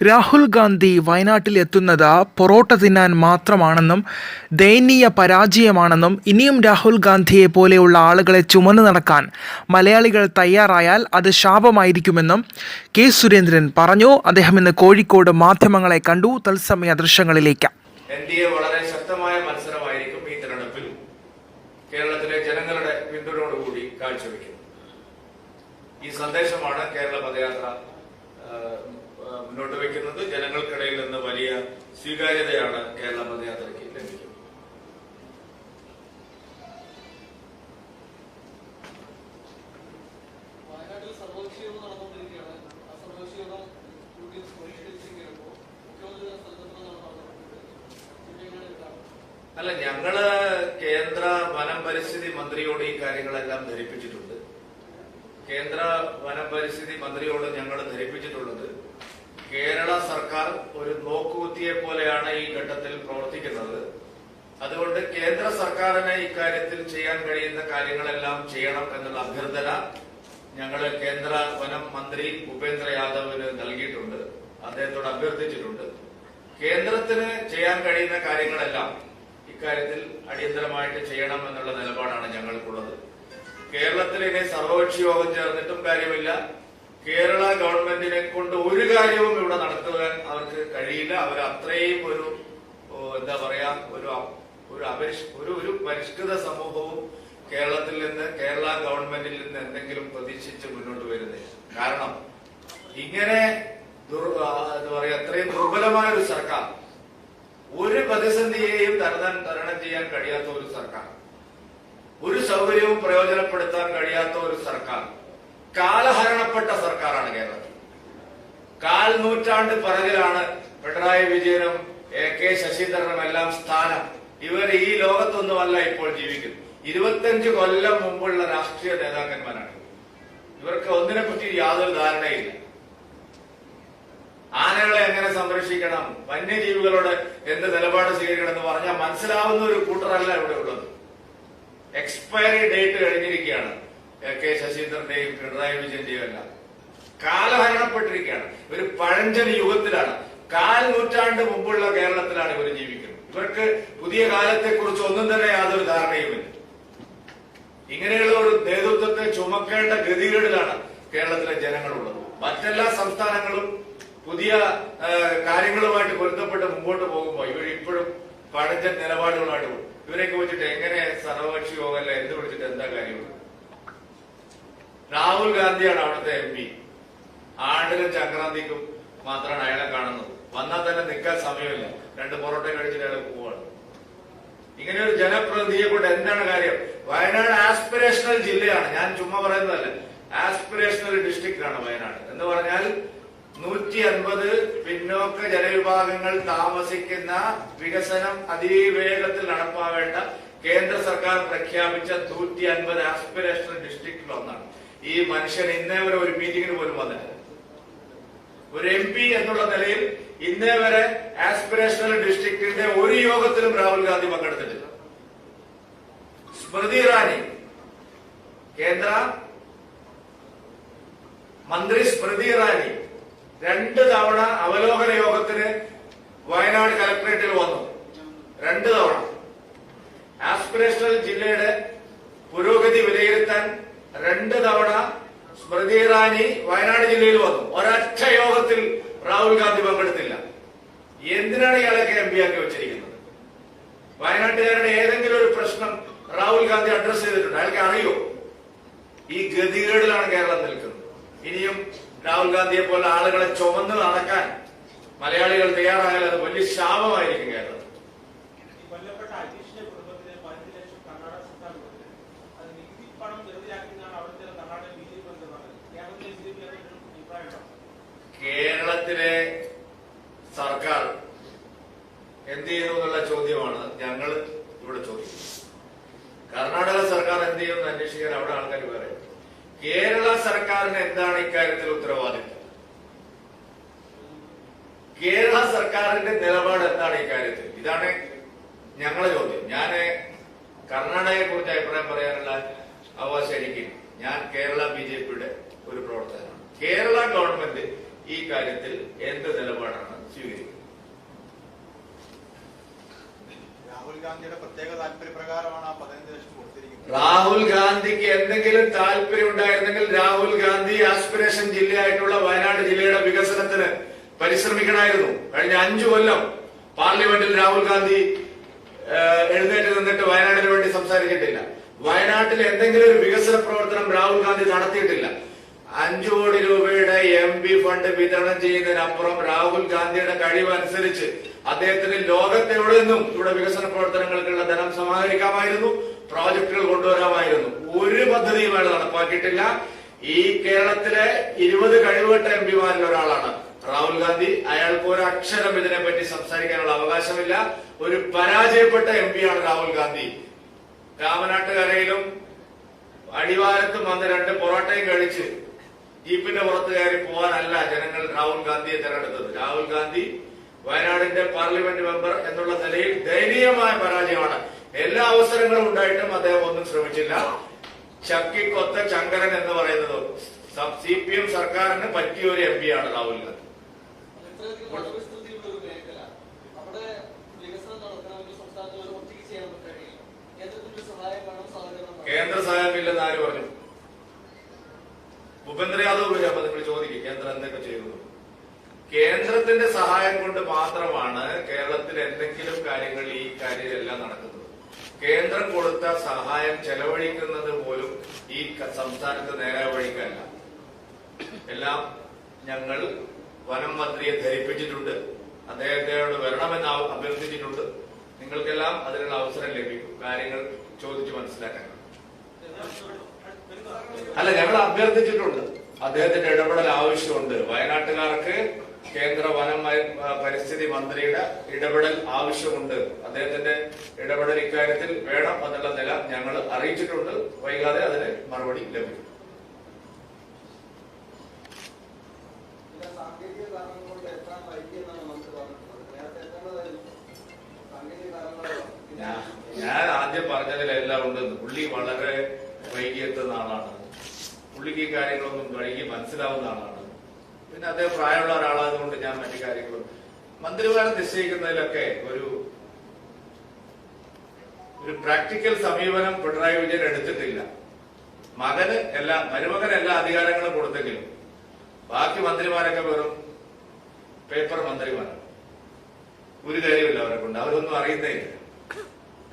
രാഹുൽ ഗാന്ധി വയനാട്ടിൽ എത്തുന്നത് പൊറോട്ട തിന്നാൻ മാത്രമാണെന്നും ദയനീയ പരാജയമാണെന്നും ഇനിയും രാഹുൽ ഗാന്ധിയെ പോലെയുള്ള ആളുകളെ ചുമന്നു നടക്കാൻ മലയാളികൾ തയ്യാറായാൽ അത് ശാപമായിരിക്കുമെന്നും കെ സുരേന്ദ്രൻ പറഞ്ഞു. അദ്ദേഹം ഇന്ന് കോഴിക്കോട് മാധ്യമങ്ങളെ കണ്ടു. തത്സമയ ദൃശ്യങ്ങളിലേക്ക്. വളരെ ശക്തമായ മത്സരമായിരിക്കും ഈ തെരഞ്ഞെടുപ്പിൽ കേരളത്തിലെ ജനങ്ങളുടെ പിന്തുണയോടുകൂടി കാഴ്ചവെക്കും ഈ സന്ദേശമാണ് കേരള പദയാത്ര മുന്നോട്ട് വയ്ക്കുന്നത് ജനങ്ങൾക്കിടയിൽ നിന്ന് വലിയ സ്വീകാര്യതയാണ് കേരള പദയാത്രയ്ക്ക് ലഭിക്കുന്നത്. അല്ല ഞങ്ങൾ കേന്ദ്ര വനം പരിസ്ഥിതി മന്ത്രിയോട് ഈ കാര്യങ്ങളെല്ലാം ധരിപ്പിച്ചിട്ടുണ്ട്. കേന്ദ്ര വനം പരിസ്ഥിതി മന്ത്രിയോട് ഞങ്ങൾ ധരിപ്പിച്ചിട്ടുള്ളത് കേരള സർക്കാർ ഒരു നോക്കുകുത്തിയെ പോലെയാണ് ഈ ഘട്ടത്തിൽ പ്രവർത്തിക്കുന്നത്. അതുകൊണ്ട് കേന്ദ്ര സർക്കാരിന് ഇക്കാര്യത്തിൽ ചെയ്യാൻ കഴിയുന്ന കാര്യങ്ങളെല്ലാം ചെയ്യണം എന്നുള്ള അഭ്യർത്ഥന ഞങ്ങൾ കേന്ദ്ര വനം മന്ത്രി ഭൂപേന്ദ്ര യാദവിന് നൽകിയിട്ടുണ്ട്. അദ്ദേഹത്തോട് അഭ്യർത്ഥിച്ചിട്ടുണ്ട്. കേന്ദ്രത്തിന് ചെയ്യാൻ കഴിയുന്ന കാര്യങ്ങളെല്ലാം ഇക്കാര്യത്തിൽ അടിയന്തരമായിട്ട് ചെയ്യണം എന്നുള്ള നിലപാടാണ് ഞങ്ങൾക്കുള്ളത്. കേരളത്തിലെ സർവകക്ഷി യോഗം ചേർന്നിട്ടും കാര്യമില്ല. കേരള ഗവൺമെന്റിനെ കൊണ്ട് ഒരു കാര്യവും ഇവിടെ നടത്തുവാൻ അവർക്ക് കഴിയില്ല. അവർ അത്രയും ഒരു എന്താ പറയാ ഒരു ഒരു അപരിഷ് ഒരു ഒരു പരിഷ്കൃത സമൂഹവും കേരളത്തിൽ നിന്ന് കേരള ഗവൺമെന്റിൽ നിന്ന് എന്തെങ്കിലും പ്രതീക്ഷിച്ച് മുന്നോട്ട് വരുന്നില്ല. കാരണം ഇങ്ങനെ എന്താ പറയാ അത്രയും ദുർബലമായ ഒരു സർക്കാർ ഒരു പ്രതിസന്ധിയെയും തരണം തരണം ചെയ്യാൻ കഴിയാത്ത ഒരു സർക്കാർ ഒരു സൗകര്യവും പ്രയോജനപ്പെടുത്താൻ കഴിയാത്ത ഒരു സർക്കാർ കാലഹരണപ്പെട്ട സർക്കാരാണ് കേരളത്തിൽ. കാൽ നൂറ്റാണ്ട് പിറകിലാണ് പിണറായി വിജയനും എ കെ ശശീന്ദ്രനും എല്ലാം സ്ഥാനം. ഇവർ ഈ ലോകത്തൊന്നുമല്ല ഇപ്പോൾ ജീവിക്കുന്നത്. ഇരുപത്തിയഞ്ച് കൊല്ലം മുമ്പുള്ള രാഷ്ട്രീയ നേതാക്കന്മാരാണ്. ഇവർക്ക് ഒന്നിനെ പറ്റി യാതൊരു ധാരണയില്ല. ആനകളെ എങ്ങനെ സംരക്ഷിക്കണം? വന്യജീവികളോട് എന്ത് നിലപാട് സ്വീകരിക്കണം എന്ന് പറഞ്ഞാൽ മനസ്സിലാവുന്ന ഒരു കൂട്ടറല്ല ഇവിടെ ഉള്ളത്. എക്സ്പയറി ഡേറ്റ് കഴിഞ്ഞിരിക്കുകയാണ്. എ കെ ശശീന്ദ്രന്റെയും പിണറായി വിജയന്റെയും എല്ലാം. കാലഹരണപ്പെട്ടിരിക്കുകയാണ്. ഒരു പഴഞ്ചൻ യുഗത്തിലാണ്. കാൽ നൂറ്റാണ്ട് മുമ്പുള്ള കേരളത്തിലാണ് ഇവർ ജീവിക്കുന്നത്. ഇവർക്ക് പുതിയ കാലത്തെ കുറിച്ച് ഒന്നും തന്നെ യാതൊരു ധാരണയുമില്ല. ഇങ്ങനെയുള്ള ഒരു നേതൃത്വത്തെ ചുമക്കേണ്ട ഗതികേടിലാണ് കേരളത്തിലെ ജനങ്ങളുള്ളത്. മറ്റെല്ലാ സംസ്ഥാനങ്ങളും പുതിയ കാര്യങ്ങളുമായിട്ട് പൊരുത്തപ്പെട്ട് മുമ്പോട്ട് പോകുമ്പോൾ ഇവർ ഇപ്പോഴും പഴഞ്ചൻ നിലപാടുകളായിട്ട് പോകും. ഇവരെയൊക്കെ വെച്ചിട്ട് എങ്ങനെ സർവകക്ഷി യോഗമല്ല എന്ത് വിളിച്ചിട്ട് എന്താ കാര്യമുള്ളത് രാഹുൽ ഗാന്ധിയാണ് അവിടുത്തെ എം പി. ആണ്ടിനും ചക്രാന്തിക്കും മാത്രമാണ് അയാളെ കാണുന്നത്. വന്നാൽ തന്നെ നിൽക്കാൻ സമയമില്ല. രണ്ട് പൊറോട്ട കഴിച്ചിട്ട് അയാൾ പോവാണ്. ഇങ്ങനെ ഒരു ജനപ്രതിനിധിയെ കൊണ്ട് എന്താണ് കാര്യം? വയനാട് ആസ്പിറേഷണൽ ജില്ലയാണ്. ഞാൻ ചുമ്മാ പറയുന്നതല്ല. ആസ്പിറേഷണൽ ഡിസ്ട്രിക്റ്റ് ആണ് വയനാട്. എന്ന് പറഞ്ഞാൽ നൂറ്റി അൻപത് പിന്നോക്ക ജനവിഭാഗങ്ങൾ താമസിക്കുന്ന വികസനം അതിവേഗത്തിൽ നടപ്പാവേണ്ട കേന്ദ്ര സർക്കാർ പ്രഖ്യാപിച്ച നൂറ്റി അൻപത് ആസ്പിറേഷണൽ ഡിസ്ട്രിക്റ്റിൽ ഒന്നാണ് ഈ മനുഷ്യൻ ഇന്നേ വരെ ഒരു മീറ്റിംഗിന് പോലും വന്നിട്ടില്ല. ഒരു എം പി എന്നുള്ള നിലയിൽ ഇന്നേ വരെ ആസ്പിറേഷണൽ ഡിസ്ട്രിക്റ്റിന്റെ ഒരു യോഗത്തിലും രാഹുൽ ഗാന്ധി പങ്കെടുത്തിട്ടില്ല. സ്മൃതി ഇറാനി കേന്ദ്ര മന്ത്രി സ്മൃതി ഇറാനി രണ്ട് തവണ അവലോകന യോഗത്തിന് വയനാട് കലക്ടറേറ്റിൽ വന്നു. രണ്ട് തവണ. ആസ്പിറേഷണൽ ജില്ലയുടെ പുരോഗതി വിലയിരുത്താൻ രണ്ട് തവണ സ്മൃതി ഇറാനി വയനാട് ജില്ലയിൽ വന്നു. ഒരൊറ്റ യോഗത്തിൽ രാഹുൽ ഗാന്ധി പങ്കെടുത്തില്ല. എന്തിനാണ് ഇയാളൊക്കെ എം പി ആക്കി വെച്ചിരിക്കുന്നത്? വയനാട്ടുകാരുടെ ഏതെങ്കിലും ഒരു പ്രശ്നം രാഹുൽ ഗാന്ധി അഡ്രസ് ചെയ്തിട്ടുണ്ട്. അയാൾക്ക് അറിയോ? ഈ ഗതികേടിലാണ് കേരളം നിൽക്കുന്നത്. ഇനിയും രാഹുൽ ഗാന്ധിയെ പോലെ ആളുകളെ ചുമന്ന് നടക്കാൻ മലയാളികൾ തയ്യാറായാൽ അത് വലിയ ശാപമായിരിക്കും കേരളം ഈ കൊല്ലപ്പെട്ട അജീഷിന്റെ കുടുംബത്തിന് പതിനഞ്ച് ലക്ഷം കർണാടക സർക്കാർ കൊടുത്തിട്ടുണ്ട് അത് നികുതി പണം വെറുതെയാക്കിയതാണ് അവിടുത്തെ കർണാടക ബി ജെ പി എന്ന് പറഞ്ഞത് കേരളത്തിലെ ബി ജെ പി അതിന് അഭിപ്രായമുണ്ടോ കേരളത്തിലെ സർക്കാർ എന്ത് ചെയ്യുന്നു എന്നുള്ള ചോദ്യമാണ് ഞങ്ങൾ ഇവിടെ ചോദിക്കുന്നത്. കർണാടക സർക്കാർ എന്ത് ചെയ്യുമെന്ന് അന്വേഷിക്കാൻ അവിടെ ആൾക്കാർ വേറെ. കേരള സർക്കാരിന് എന്താണ് ഇക്കാര്യത്തിൽ ഉത്തരവാദിത്വം? കേരള സർക്കാരിന്റെ നിലപാട് എന്താണ് ഇക്കാര്യത്തിൽ ഇതാണ് ഞങ്ങളെ ചോദ്യം. ഞാൻ കർണാടകയെ കുറിച്ച് അഭിപ്രായം പറയാനുള്ള അവകാശം എനിക്ക്. ഞാൻ കേരള ബി ജെ പിയുടെ ഒരു പ്രവർത്തകനാണ്. കേരള ഗവൺമെന്റ് ഈ കാര്യത്തിൽ എന്ത് നിലപാടാണ് സ്വീകരിക്കുന്നത്? രാഹുൽ ഗാന്ധിയുടെ പ്രത്യേക താല്പര്യപ്രകാരമാണ് ആ പതിനഞ്ച് ലക്ഷം കൊടുത്തിരിക്കുന്നത്. രാഹുൽ ഗാന്ധിക്ക് എന്തെങ്കിലും താല്പര്യം ഉണ്ടായിരുന്നെങ്കിൽ രാഹുൽ ഗാന്ധി ആസ്പിറേഷൻ ജില്ലയായിട്ടുള്ള വയനാട് ജില്ലയുടെ വികസനത്തിന് പരിശ്രമിക്കണമായിരുന്നു കഴിഞ്ഞ അഞ്ചു കൊല്ലം പാർലമെന്റിൽ രാഹുൽ ഗാന്ധി എഴുന്നേറ്റ് നിന്നിട്ട് വയനാടിന് വേണ്ടി സംസാരിച്ചിട്ടില്ല. വയനാട്ടിൽ എന്തെങ്കിലും ഒരു വികസന പ്രവർത്തനം രാഹുൽ ഗാന്ധി നടത്തിയിട്ടില്ല. അഞ്ചു കോടി രൂപയുടെ എം പി ഫണ്ട് വിതരണം ചെയ്യുന്നതിനപ്പുറം രാഹുൽ ഗാന്ധിയുടെ കഴിവനുസരിച്ച് അദ്ദേഹത്തിന് ലോകത്തെവിടെ നിന്നും ഇവിടെ വികസന പ്രവർത്തനങ്ങൾക്കുള്ള ധനം സമാഹരിക്കാമായിരുന്നു പ്രോജക്ടുകൾ കൊണ്ടുവരാമായിരുന്നു. ഒരു പദ്ധതിയും അയാൾ നടപ്പാക്കിയിട്ടില്ല. ഈ കേരളത്തിലെ ഇരുപത് കഴിവുകെട്ട എം പിമാരിൽ ഒരാളാണ്. രാഹുൽ ഗാന്ധി അയാൾക്ക് ഒരു അക്ഷരം ഇതിനെപ്പറ്റി സംസാരിക്കാനുള്ള അവകാശമില്ല. ഒരു പരാജയപ്പെട്ട എം പിയാണ് രാഹുൽ ഗാന്ധി. രാമനാട്ടുകരയിലും അടിവാരത്തും വന്ന് രണ്ട് പൊറോട്ടയും കഴിച്ച് ജീപ്പിന്റെ പുറത്ത് കയറി പോകാനല്ല ജനങ്ങൾ രാഹുൽ ഗാന്ധിയെ തെരഞ്ഞെടുത്തത്. രാഹുൽ ഗാന്ധി വയനാടിന്റെ പാർലമെന്റ് മെമ്പർ എന്നുള്ള നിലയിൽ ദയനീയമായ പരാജയമാണ്. എല്ലാ അവസരങ്ങളും ഉണ്ടായിട്ടും അദ്ദേഹം ഒന്നും ശ്രമിച്ചില്ല. ചക്കിക്കൊത്ത ചങ്കരൻ എന്ന് പറയുന്നത് സി പി എം സർക്കാരിന് പറ്റിയ ഒരു എം പിയാണ് രാഹുൽ ഗാന്ധി കേന്ദ്ര സഹായമില്ലെന്ന് ആര് പറഞ്ഞു? ഭൂപേന്ദ്ര യാദവ് അപ്പൊ നിങ്ങൾ ചോദിക്കും കേന്ദ്രം എന്തൊക്കെ ചെയ്യുന്നു? കേന്ദ്രത്തിന്റെ സഹായം കൊണ്ട് മാത്രമാണ് കേരളത്തിൽ എന്തെങ്കിലും കാര്യങ്ങൾ ഈ കാര്യമെല്ലാം നടക്കുന്നത്. കേന്ദ്രം കൊടുത്ത സഹായം ചെലവഴിക്കുന്നത് പോലും ഈ സംസ്ഥാനത്ത് നേരെ വഴിക്കല്ല. എല്ലാം ഞങ്ങൾ വനം മന്ത്രിയെ ധരിപ്പിച്ചിട്ടുണ്ട്. അദ്ദേഹത്തോട് വരണമെന്ന് അഭ്യർത്ഥിച്ചിട്ടുണ്ട്. നിങ്ങൾക്കെല്ലാം അതിനുള്ള അവസരം ലഭിക്കും. കാര്യങ്ങൾ ചോദിച്ചു മനസ്സിലാക്കാൻ. അല്ല ഞങ്ങൾ അഭ്യർത്ഥിച്ചിട്ടുണ്ട്. അദ്ദേഹത്തിന്റെ ഇടപെടൽ ആവശ്യമുണ്ട്. വയനാട്ടുകാർക്ക് കേന്ദ്ര വനം പരിസ്ഥിതി മന്ത്രിയുടെ ഇടപെടൽ ആവശ്യമുണ്ട്. അദ്ദേഹത്തിന്റെ ഇടപെടൽ ഇക്കാര്യത്തിൽ വേണം എന്നുള്ള നില ഞങ്ങൾ അറിയിച്ചിട്ടുണ്ട്. വൈകാതെ അതിന് മറുപടി ലഭിക്കും. ഞാൻ ആദ്യം പറഞ്ഞതിലെല്ലാം ഉണ്ട്. പുള്ളി വളരെ വൈകിയെത്തുന്ന ആളാണ്. പുള്ളിക്ക് ഈ കാര്യങ്ങളൊന്നും വൈകി മനസ്സിലാവുന്ന ആളാണ്. പിന്നെ അദ്ദേഹം പ്രായമുള്ള ഒരാളായതുകൊണ്ട് ഞാൻ മറ്റു കാര്യങ്ങളും മന്ത്രിമാരെ നിശ്ചയിക്കുന്നതിലൊക്കെ ഒരു ഒരു പ്രാക്ടിക്കൽ സമീപനം പിണറായി വിജയൻ എടുത്തിട്ടില്ല. മകന് എല്ലാ മരുമകന് എല്ലാ അധികാരങ്ങളും കൊടുത്തെങ്കിലും ബാക്കി മന്ത്രിമാരൊക്കെ വെറും പേപ്പർ മന്ത്രിമാരാണ് ഒരു കാര്യമില്ല അവരെ കൊണ്ട്. അവരൊന്നും അറിയുന്നേ ഇല്ല.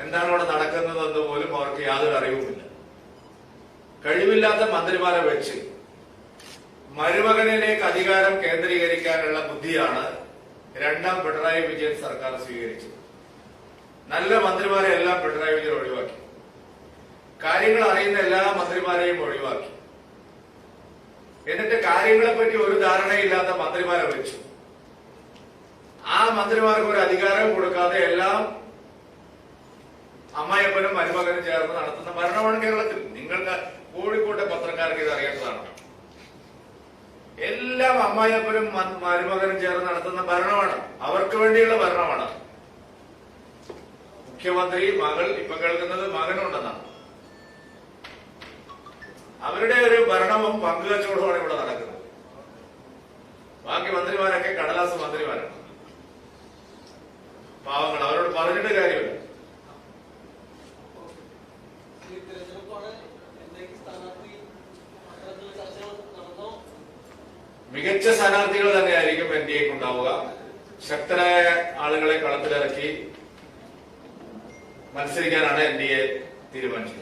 എന്താണ് അവിടെ നടക്കുന്നതെന്ന് പോലും അവർക്ക് യാതൊരു അറിവുമില്ല. കഴിവില്ലാത്ത മന്ത്രിമാരെ വെച്ച് മരുമകനിലേക്ക് അധികാരം കേന്ദ്രീകരിക്കാനുള്ള ബുദ്ധിയാണ് രണ്ടാം പിണറായി വിജയൻ സർക്കാർ സ്വീകരിച്ചത്. നല്ല മന്ത്രിമാരെ എല്ലാം പിണറായി വിജയൻ ഒഴിവാക്കി. കാര്യങ്ങൾ അറിയുന്ന എല്ലാ മന്ത്രിമാരെയും ഒഴിവാക്കി. എന്നിട്ട് കാര്യങ്ങളെപ്പറ്റി ഒരു ധാരണയില്ലാത്ത മന്ത്രിമാരെ വെച്ചു. ആ മന്ത്രിമാർക്ക് ഒരു അധികാരം കൊടുക്കാതെ എല്ലാം അമ്മായപ്പനും മരുമകനും ചേർന്ന് നടത്തുന്ന ഭരണമാണ് കേരളത്തിൽ. നിങ്ങൾക്ക് കോഴിക്കോട്ടെ പത്രക്കാർക്ക് ഇത് അറിയേണ്ടതാണ്. എല്ലാം അമ്മായപ്പനും മ- മരുമകനും ചേർന്ന് നടത്തുന്ന ഭരണമാണ്. അവർക്ക് വേണ്ടിയുള്ള ഭരണമാണ്. മുഖ്യമന്ത്രി മകൾ ഇപ്പൊ കേൾക്കുന്നത് മകനുണ്ടെന്നാണ്. അവരുടെ ഒരു ഭരണവും പങ്കുവച്ചോടുമാണ് ഇവിടെ നടക്കുന്നത്. ബാക്കി മന്ത്രിമാരൊക്കെ കടലാസ് മന്ത്രിമാരാണ്. പാവങ്ങൾ അവരോട് പറഞ്ഞിട്ട് കാര്യമില്ല. മികച്ച സ്ഥാനാർത്ഥികൾ തന്നെയായിരിക്കും എൻ ഡി എക്ക് ഉണ്ടാവുക. ശക്തരായ ആളുകളെ കളത്തിലിറക്കി മത്സരിക്കാനാണ് എൻ ഡി എ തീരുമാനിച്ചത്.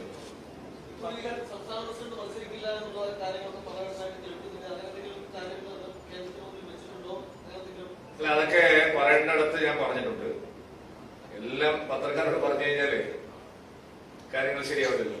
അല്ല അതൊക്കെ പറയേണ്ടടുത്ത് ഞാൻ പറഞ്ഞിട്ടുണ്ട്. എല്ലാം പത്രക്കാരോട് പറഞ്ഞു കഴിഞ്ഞാൽ കാര്യങ്ങൾ ശരിയാവില്ലല്ലോ